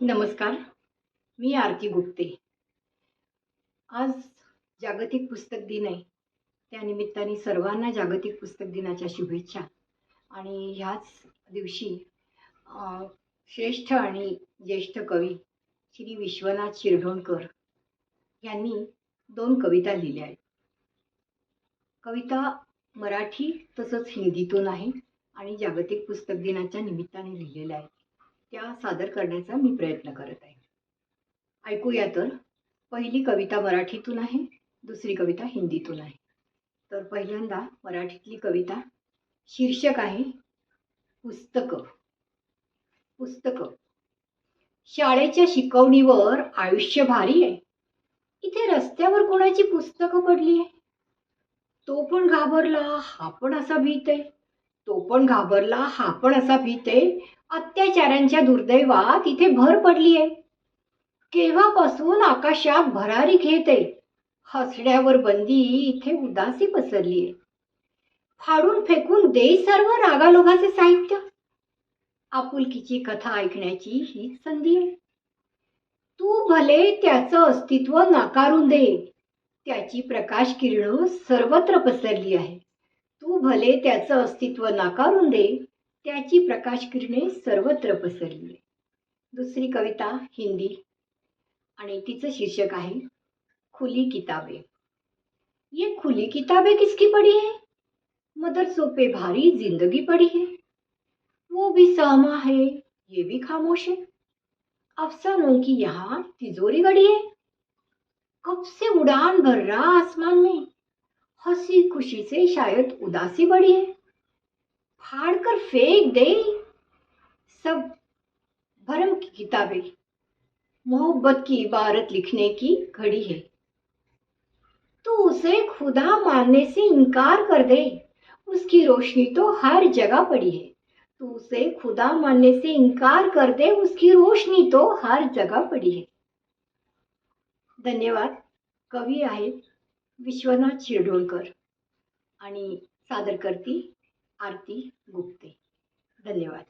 नमस्कार. मी आरती गुप्ते. आज जागतिक पुस्तक दिन आहे. त्यानिमित्ताने सर्वांना जागतिक पुस्तक दिनाच्या शुभेच्छा. आणि ह्याच दिवशी श्रेष्ठ आणि ज्येष्ठ कवी श्री विश्वनाथ शिरढोणकर यांनी दोन कविता लिहिल्या आहेत. कविता मराठी तसंच हिंदीतून आहे आणि जागतिक पुस्तक दिनाच्या निमित्ताने लिहिलेल्या आहेत. त्या सादर करण्याचा मी प्रयत्न करत आहे. ऐकूया तर. पहिली कविता मराठीतून आहे दुसरी कविता हिंदीतून आहे. तर पहिल्यांदा मराठीतली कविता शीर्षक आहे पुस्तकं. पुस्तकं. शाळेच्या शिकवणीवर आयुष्य भारी आहे. इथे रस्त्यावर कोणाची पुस्तकं पडली आहे? तो पण घाबरला हा पण असा भीत आहे. तो पण घाबरला हा पण असा भीत आहे. अत्याचारांच्या दुर्दैवात इथे भर पडली आहे केव्हापासून आकाशात भरारी घेते हसण्यावर बंदी इथे उदासी पसरली आहे फाडून फेकून दे सर्व रागालोगाचे साहित्य. आपुलकीची कथा ऐकण्याची हीच संधी आहे. तू भले त्याचं अस्तित्व नाकारून दे त्याची प्रकाश किरण सर्वत्र पसरली आहे तू भले त्याचं अस्तित्व नाकारून दे त्याची प्रकाश किरणे सर्वत्र पसरली. दुसरी कविता हिंदी आणि तिचं शीर्षक आहे खुली किताबें. ये खुली किताबें किसकी पड़ी है? मदरसों पे भारी जिंदगी पड़ी है. वो भी सहमा है ये भी खामोश है. अफसानों की यहाँ तिजोरी गड़ी है. कब से उड़ान भर रहा आसमान में? हँसी खुशी से शायद उदासी बढ़ी है। फाड़ कर फेंक दे सब भरम की किताबें। मोहब्बत की इबारत लिखने की घड़ी है। तो उसे खुदा मानने से इनकार कर दे। उसकी रोशनी तो हर जगह पड़ी है। तू उसे खुदा मानने से इनकार कर दे। उसकी रोशनी तो हर जगह पड़ी है। धन्यवाद। कवि आहेत विश्वनाथ शिरढोणकर आणि सादर करती आरती गुप्ते. धन्यवाद.